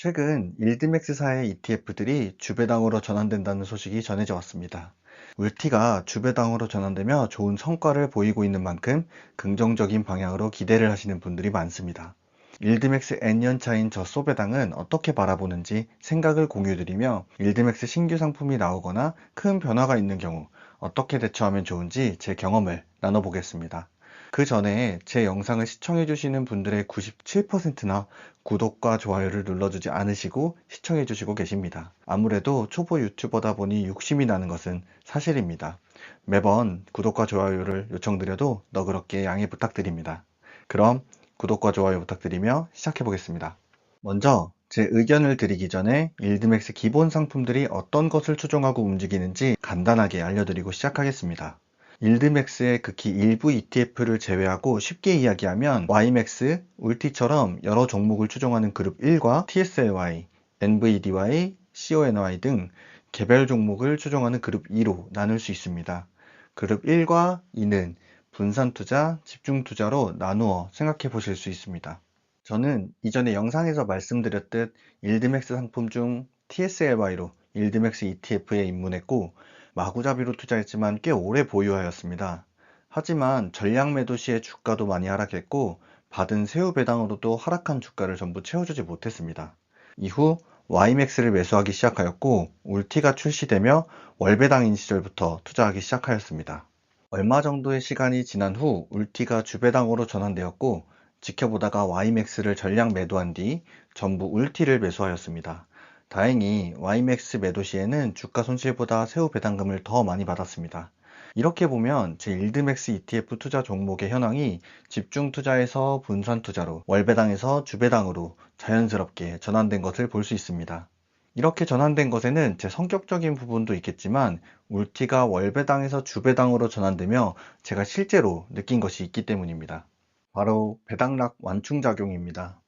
최근 일드맥스사의 ETF들이 주배당으로 전환된다는 소식이 전해져 왔습니다. 울티가 주배당으로 전환되며 좋은 성과를 보이고 있는 만큼 긍정적인 방향으로 기대를 하시는 분들이 많습니다. 일드맥스 N년차인 저 소배당은 어떻게 바라보는지 생각을 공유드리며 일드맥스 신규 상품이 나오거나 큰 변화가 있는 경우 어떻게 대처하면 좋은지 제 경험을 나눠보겠습니다. 그 전에 제 영상을 시청해주시는 분들의 97%나 구독과 좋아요를 눌러주지 않으시고 시청해주시고 계십니다. 아무래도 초보 유튜버다 보니 욕심이 나는 것은 사실입니다. 매번 구독과 좋아요를 요청드려도 너그럽게 양해 부탁드립니다. 그럼 구독과 좋아요 부탁드리며 시작해 보겠습니다. 먼저 제 의견을 드리기 전에 일드맥스 기본 상품들이 어떤 것을 추종하고 움직이는지 간단하게 알려드리고 시작하겠습니다. 일드맥스의 극히 일부 ETF를 제외하고 쉽게 이야기하면 YMAX, 울티처럼 여러 종목을 추종하는 그룹 1과 TSLY, NVDY, CONY 등 개별 종목을 추종하는 그룹 2로 나눌 수 있습니다. 그룹 1과 2는 분산 투자, 집중 투자로 나누어 생각해 보실 수 있습니다. 저는 이전에 영상에서 말씀드렸듯 일드맥스 상품 중 TSLY로 일드맥스 ETF에 입문했고 마구잡이로 투자했지만 꽤 오래 보유하였습니다. 하지만 전량 매도 시에 주가도 많이 하락했고 받은 세후 배당으로도 하락한 주가를 전부 채워주지 못했습니다. 이후 YMAX를 매수하기 시작하였고 울티가 출시되며 월배당인 시절부터 투자하기 시작하였습니다. 얼마 정도의 시간이 지난 후 울티가 주배당으로 전환되었고 지켜보다가 YMAX를 전량 매도한 뒤 전부 울티를 매수하였습니다. 다행히 YMAX 매도 시에는 주가 손실보다 세후 배당금을 더 많이 받았습니다. 이렇게 보면 제 일드맥스 ETF 투자 종목의 현황이 집중 투자에서 분산 투자로 월배당에서 주배당으로 자연스럽게 전환된 것을 볼 수 있습니다. 이렇게 전환된 것에는 제 성격적인 부분도 있겠지만 울티가 월배당에서 주배당으로 전환되며 제가 실제로 느낀 것이 있기 때문입니다. 바로 배당락 완충작용입니다.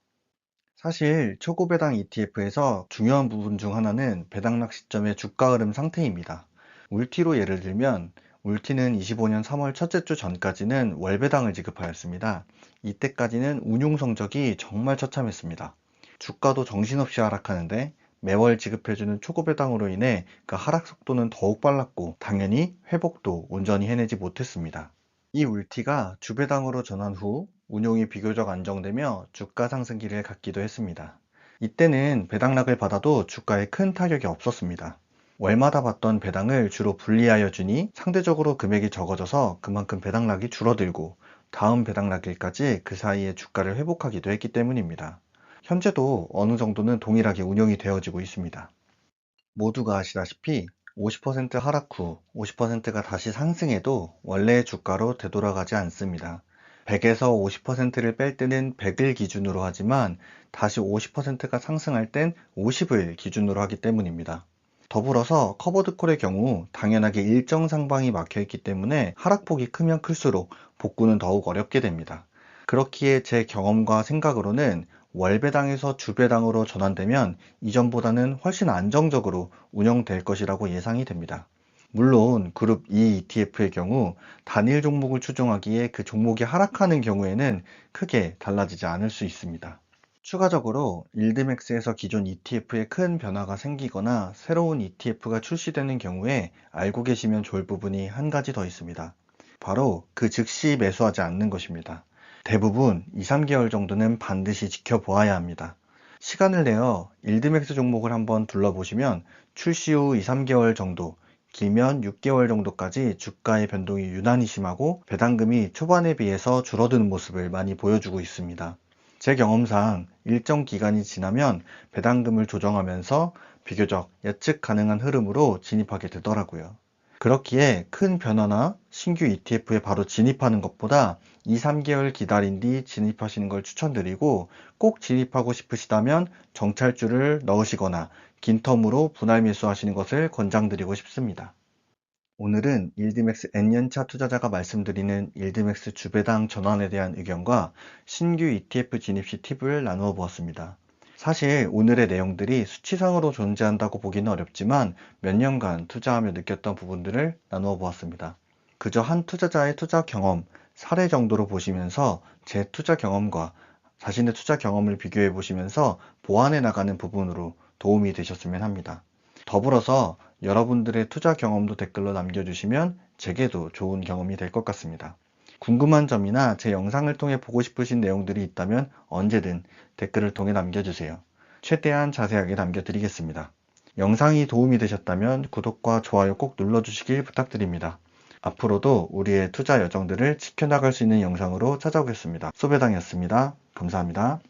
사실 초고 배당 ETF에서 중요한 부분 중 하나는 배당락 시점의 주가 흐름 상태입니다. 울티로 예를 들면 울티는 25년 3월 첫째 주 전까지는 월배당을 지급하였습니다. 이때까지는 운용 성적이 정말 처참했습니다. 주가도 정신없이 하락하는데 매월 지급해주는 초고 배당으로 인해 그 하락 속도는 더욱 빨랐고 당연히 회복도 온전히 해내지 못했습니다. 이 울티가 주배당으로 전환 후 운용이 비교적 안정되며 주가 상승기를 갖기도 했습니다. 이때는 배당락을 받아도 주가에 큰 타격이 없었습니다. 월마다 받던 배당을 주로 분리하여 주니 상대적으로 금액이 적어져서 그만큼 배당락이 줄어들고 다음 배당락일까지 그 사이에 주가를 회복하기도 했기 때문입니다. 현재도 어느 정도는 동일하게 운영이 되어지고 있습니다. 모두가 아시다시피 50% 하락 후 50%가 다시 상승해도 원래의 주가로 되돌아가지 않습니다. 100에서 50%를 뺄 때는 100을 기준으로 하지만 다시 50%가 상승할 땐 50을 기준으로 하기 때문입니다. 더불어서 커버드콜의 경우 당연하게 일정 상방이 막혀 있기 때문에 하락폭이 크면 클수록 복구는 더욱 어렵게 됩니다. 그렇기에 제 경험과 생각으로는 월배당에서 주배당으로 전환되면 이전보다는 훨씬 안정적으로 운영될 것이라고 예상이 됩니다. 물론 그룹 E ETF의 경우 단일 종목을 추종하기에 그 종목이 하락하는 경우에는 크게 달라지지 않을 수 있습니다. 추가적으로 일드맥스에서 기존 ETF에 큰 변화가 생기거나 새로운 ETF가 출시되는 경우에 알고 계시면 좋을 부분이 한 가지 더 있습니다. 바로 그 즉시 매수하지 않는 것입니다. 대부분 2, 3개월 정도는 반드시 지켜보아야 합니다. 시간을 내어 일드맥스 종목을 한번 둘러보시면 출시 후 2, 3개월 정도 길면 6개월 정도까지 주가의 변동이 유난히 심하고 배당금이 초반에 비해서 줄어드는 모습을 많이 보여주고 있습니다. 제 경험상 일정 기간이 지나면 배당금을 조정하면서 비교적 예측 가능한 흐름으로 진입하게 되더라고요. 그렇기에 큰 변화나 신규 ETF에 바로 진입하는 것보다 2, 3개월 기다린 뒤 진입하시는 걸 추천드리고 꼭 진입하고 싶으시다면 정찰주를 넣으시거나 긴 텀으로 분할 매수하시는 것을 권장드리고 싶습니다. 오늘은 일드맥스 N년차 투자자가 말씀드리는 일드맥스 주배당 전환에 대한 의견과 신규 ETF 진입 시 팁을 나누어 보았습니다. 사실 오늘의 내용들이 수치상으로 존재한다고 보기는 어렵지만 몇 년간 투자하며 느꼈던 부분들을 나누어 보았습니다. 그저 한 투자자의 투자 경험, 사례 정도로 보시면서 제 투자 경험과 자신의 투자 경험을 비교해 보시면서 보완해 나가는 부분으로 도움이 되셨으면 합니다. 더불어서 여러분들의 투자 경험도 댓글로 남겨주시면 제게도 좋은 경험이 될 것 같습니다. 궁금한 점이나 제 영상을 통해 보고 싶으신 내용들이 있다면 언제든 댓글을 통해 남겨주세요. 최대한 자세하게 남겨드리겠습니다. 영상이 도움이 되셨다면 구독과 좋아요 꼭 눌러주시길 부탁드립니다. 앞으로도 우리의 투자 여정들을 지켜나갈 수 있는 영상으로 찾아오겠습니다. 소배당이었습니다. 감사합니다.